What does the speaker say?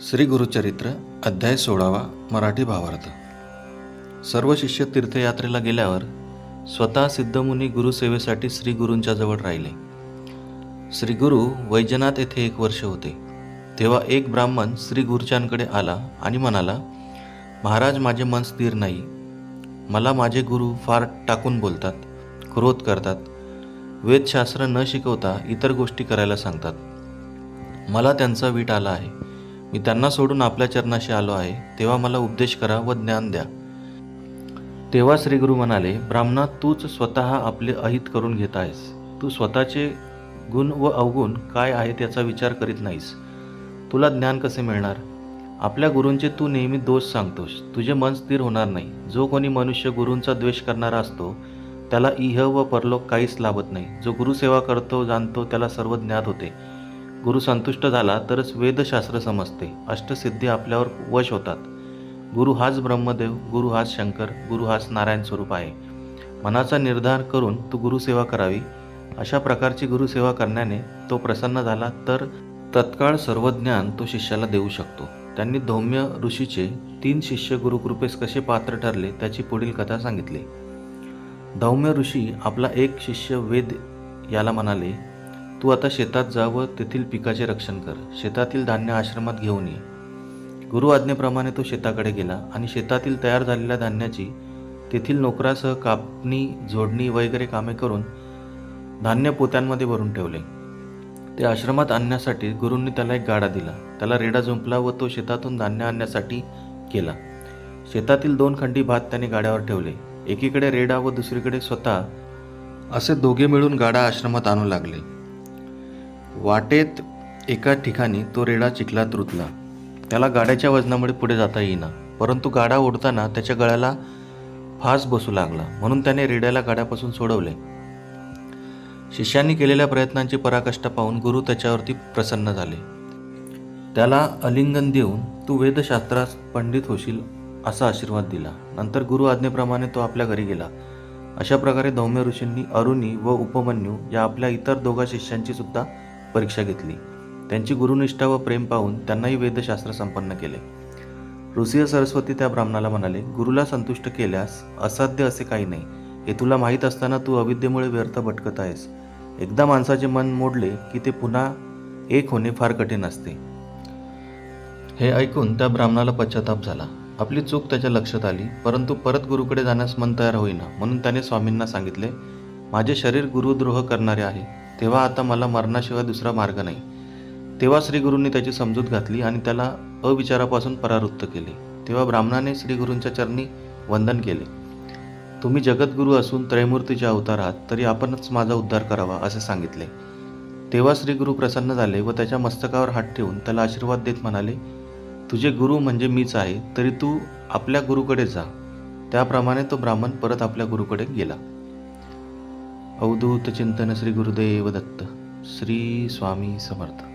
श्री गुरुचरित्र अध्याय सोळावा मराठी भावार्थ. सर्व शिष्य तीर्थयात्रेला गेल्यावर स्वतः सिद्धमुनी गुरुसेवेसाठी श्री गुरूंच्या जवळ राहिले. श्री गुरु वैजनाथ येथे एक वर्ष होते. तेव्हा एक ब्राह्मण श्री गुरुच्यांकडे आला आणि म्हणाला महाराज माझे मन स्थिर नाही. मला माझे गुरु फार टाकून बोलतात क्रोध करतात वेदशास्त्र न शिकवता इतर गोष्टी करायला सांगतात. मला त्यांचा वीट आला आहे. मी त्यांना सोडून आपल्या चरणाशी आलो आहे तेव्हा मला उपदेश करा व ज्ञान द्या. तेव्हा श्रीगुरु म्हणाले ब्राह्मणा तूच स्वतः आपले अहित करून घेत आहेस. तू स्वतःचे गुण व अवगुण काय आहे त्याचा विचार करीत नाहीस. तुला ज्ञान कसे मिळणार? आपल्या गुरूंचे तू नेहमी दोष सांगतोस. तुझे मन स्थिर होणार नाही. जो कोणी मनुष्य गुरूंचा द्वेष करणारा असतो त्याला इह व परलोक काहीच लाभत नाही. जो गुरुसेवा करतो जाणतो त्याला सर्व ज्ञात होते. गुरु संतुष्ट झाला तरच वेदशास्त्र समजते. अष्टसिद्धी आपल्यावर वश होतात. गुरु हाच ब्रह्मदेव गुरु हाच शंकर गुरु हाच नारायण स्वरूप आहे. मनाचा निर्धार करून तू गुरुसेवा करावी. अशा प्रकारची गुरुसेवा करण्याने तो प्रसन्न झाला तर तत्काळ सर्व ज्ञान तो शिष्याला देऊ शकतो. त्यांनी धौम्य ऋषीचे तीन शिष्य गुरुकृपेस कसे पात्र ठरले त्याची पुढील कथा सांगितली. धौम्य ऋषी आपला एक शिष्य वेद याला म्हणाले तू आता शेतात जा व तेथील पिकाचे रक्षण कर. शेतातील धान्य आश्रमात घेऊन ये. गुरु आज्ञेप्रमाणे तो शेताकडे गेला आणि शेतातील तयार झालेल्या धान्याची तेथील नोकरासह कापणी जोडणी वगैरे कामे करून धान्य पोत्यांमध्ये भरून ठेवले. ते आश्रमात आणण्यासाठी गुरूंनी त्याला एक गाडा दिला. त्याला रेडा जुंपला व तो शेतातून धान्य आणण्यासाठी केला शेतातील दोन खंडी भात त्याने गाड्यावर ठेवले. एकीकडे रेडा व दुसरीकडे स्वतः असे दोघे मिळून गाडा आश्रमात आणू लागले. वाटेत एका ठिकाणी तो रेडा चिखलात रुतला. त्याला गाड्याच्या वजनामुळे पुढे जाता येईना परंतु गाडा ओढताना त्याच्या गळ्याला फास बसू लागला म्हणून त्याने रेड्याला गाड्यापासून सोडवले. शिष्यांनी केलेल्या प्रयत्नांची पराकाष्ठा पाहून गुरु त्याच्यावरती प्रसन्न झाले. त्याला अलिंगन देऊन तू वेदशास्त्रास पंडित होशील असा आशीर्वाद दिला. नंतर गुरु आज्ञेप्रमाणे तो आपल्या घरी गेला. अशा प्रकारे धौम्य ऋषींनी अरुणी व उपमन्यू या आपल्या इतर दोघा शिष्यांची सुद्धा परीक्षा घेतली. त्यांची गुरुनिष्ठा व प्रेम पाहून त्यांनाही वेदशास्त्र संपन्न केले. ऋषीय सरस्वती त्या ब्राह्मणाला म्हणाले गुरुला संतुष्ट केल्यास असाध्य असे काही नाही. हे तुला माहीत असताना तू अविद्येमुळे व्यर्थ भटकत आहेस. एकदा माणसाचे मन मोडले की ते पुन्हा एक होणे फार कठीण असते. हे ऐकून त्या ब्राह्मणाला पश्चाताप झाला. आपली चूक त्याच्या लक्षात आली परंतु परत गुरुकडे जाण्यास मन तयार होईना म्हणून त्याने स्वामींना सांगितले माझे शरीर गुरुद्रोह करणारे आहे. तेव्हा आता मला मरणाशिवाय दुसरा मार्ग नाही. तेव्हा श्रीगुरूंनी त्याची समजूत घातली आणि त्याला अविचारापासून परावृत्त केले. तेव्हा ब्राह्मणाने श्रीगुरूंच्या चरणी वंदन केले. तुम्ही जगद्गुरू असून त्रयमूर्तीचे अवतार आहात तरी आपणच माझा उद्धार करावा असे सांगितले. तेव्हा श्रीगुरू प्रसन्न झाले व त्याच्या मस्तकावर हात ठेवून त्याला आशीर्वाद देत म्हणाले तुझे गुरु म्हणजे मीच आहे तरी तू आपल्या गुरुकडे जा. त्याप्रमाणे तो ब्राह्मण परत आपल्या गुरुकडे गेला. अवधूत चिंतन श्री गुरुदेव दत्त श्री स्वामी समर्थ